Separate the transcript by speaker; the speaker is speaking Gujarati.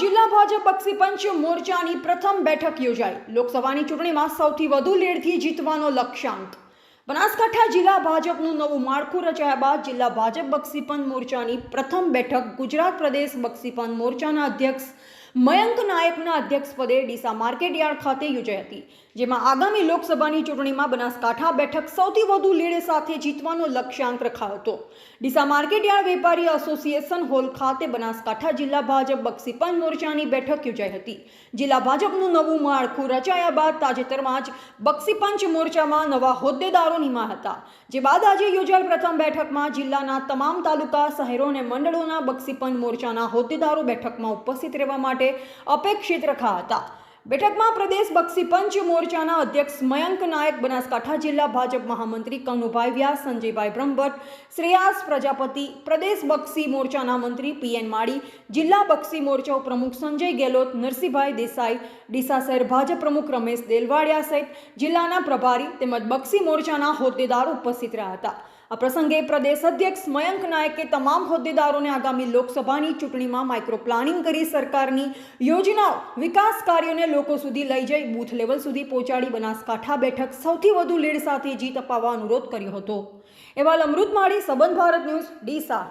Speaker 1: જિલ્લા ભાજપ પ્રથમ બેઠક યોજાઈ. લોકસભાની ચૂંટણીમાં સૌથી વધુ લેડથી જીતવાનો લક્ષ્યાંક. બનાસકાંઠા જિલ્લા ભાજપનું નવું માળખું રચાયા બાદ જિલ્લા ભાજપ બક્ષીપંચ મોરચાની પ્રથમ બેઠક ગુજરાત પ્રદેશ બક્ષીપંચ મોરચાના અધ્યક્ષ મયંક નાયકના અધ્યક્ષપદે ડીસા માર્કેટયાર્ડ ખાતે યોજાઈ હતી, જેમાં આગામી લોકસભાની ચૂંટણીમાં બનાસકાંઠા બેઠક સૌથી વધુ લીડ સાથે જીતવાનો લક્ષ્યાંક રખાયો હતો. ડીસા માર્કેટયાર્ડ વેપારી એસોસિએશન હોલ ખાતે બનાસકાંઠા જિલ્લા ભાજપ બક્ષીપંચ મોરચાની બેઠક યોજાઈ હતી. જિલ્લા ભાજપનું નવું માળખું રચાયા બાદ તાજેતરમાં જ બક્ષીપંચ મોરચામાં નવા હોદ્દેદારો નિમા હતા. જે બાદ આજે યોજાયેલ પ્રથમ બેઠકમાં જિલ્લાના તમામ તાલુકા, શહેરો અને મંડળોના બક્ષીપંચ મોરચાના હોદ્દેદારો બેઠકમાં ઉપસ્થિત રહેવા માટે અપેક્ષિત રખા હતા. બેઠકમાં પ્રદેશ બક્ષી પંચ મોરચાના અધ્યક્ષ મયંક નાયક, બનાસકાંઠા જિલ્લા ભાજપ મહામંત્રી કનુભાઈ વ્યાસ, સંજયભાઈ બ્રહ્મભટ્ટ, શ્રેયાસ પ્રજાપતિ, પ્રદેશ બક્ષી મોરચાના મંત્રી પીએન માળી, જિલ્લા બક્ષી મોરચા પ્રમુખ સંજય ગેહલોત નરસિંહભાઈ દેસાઈ, ડીસા શહેર ભાજપ પ્રમુખ રમેશ દેલવાડિયા સહિત જિલ્લાના પ્રભારી તેમજ બક્ષી મોરચાના હોદ્દેદાર ઉપસ્થિત રહ્યા હતા. આ પ્રસંગે પ્રદેશ અધ્યક્ષ મયંક નાયકે તમામ હોદ્દેદારોને આગામી લોકસભાની ચૂંટણીમાં માઇક્રો પ્લાનિંગ કરી સરકારની યોજનાઓ વિકાસ કાર્યોને લોકો સુધી લઈ જઈ બૂથ લેવલ સુધી પહોંચાડી બનાસકાંઠા બેઠક સૌથી વધુ લીડ સાથે જીત અપાવવા અનુરોધ કર્યો હતો. એવાલ અમૃત માળી, સંબંધ ભારત ન્યૂઝ, ડીસા.